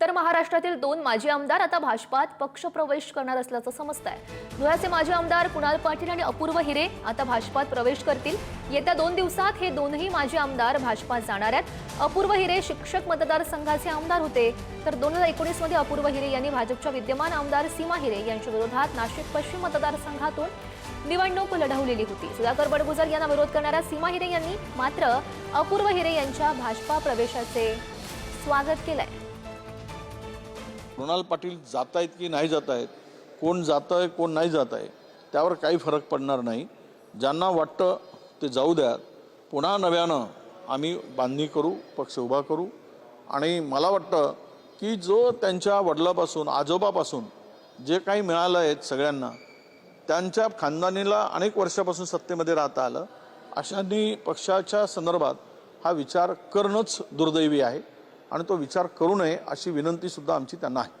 उत्तर महाराष्ट्रातील दोन माजी आमदार आता भाजपात पक्षप्रवेश करणार असल्याचं समजत आहे धुळ्याचे माजी आमदार कुणाल पाटील आणि अपूर्व हिरे आता भाजपात प्रवेश करतील. येत्या दोन दिवसात हे दोनही माजी आमदार भाजपात जाणार आहेत. अपूर्व हिरे शिक्षक मतदारसंघाचे आमदार होते. तर दोन हजार एकोणीसमध्ये अपूर्व हिरे यांनी भाजपच्या विद्यमान आमदार सीमा हिरे यांच्या विरोधात नाशिक पश्चिम मतदारसंघातून निवडणूक लढवलेली होती. सुधाकर बडगुजर यांना विरोध करणाऱ्या सीमा हिरे यांनी मात्र अपूर्व हिरे यांच्या भाजपा प्रवेशाचे स्वागत केलंय. मृणाल पाटील जात आहेत की नाही जात आहेत कोण जातं आहे कोण नाही जात आहे त्यावर काही फरक पडणार नाही. ज्यांना वाटतं ते जाऊ द्या पुन्हा नव्यानं आम्ही बांधणी करू पक्ष उभा करू. आणि मला वाटतं की जो त्यांच्या वडिलापासून आजोबापासून जे काही मिळालं आहे सगळ्यांना त्यांच्या खानदानीला अनेक वर्षापासून सत्तेमध्ये राहता आलं. अशांनी पक्षाच्या संदर्भात हा विचार करणंच दुर्दैवी आहे. आणि तो विचार करू नये अशी विनंतीसुद्धा आमची त्यांना आहे.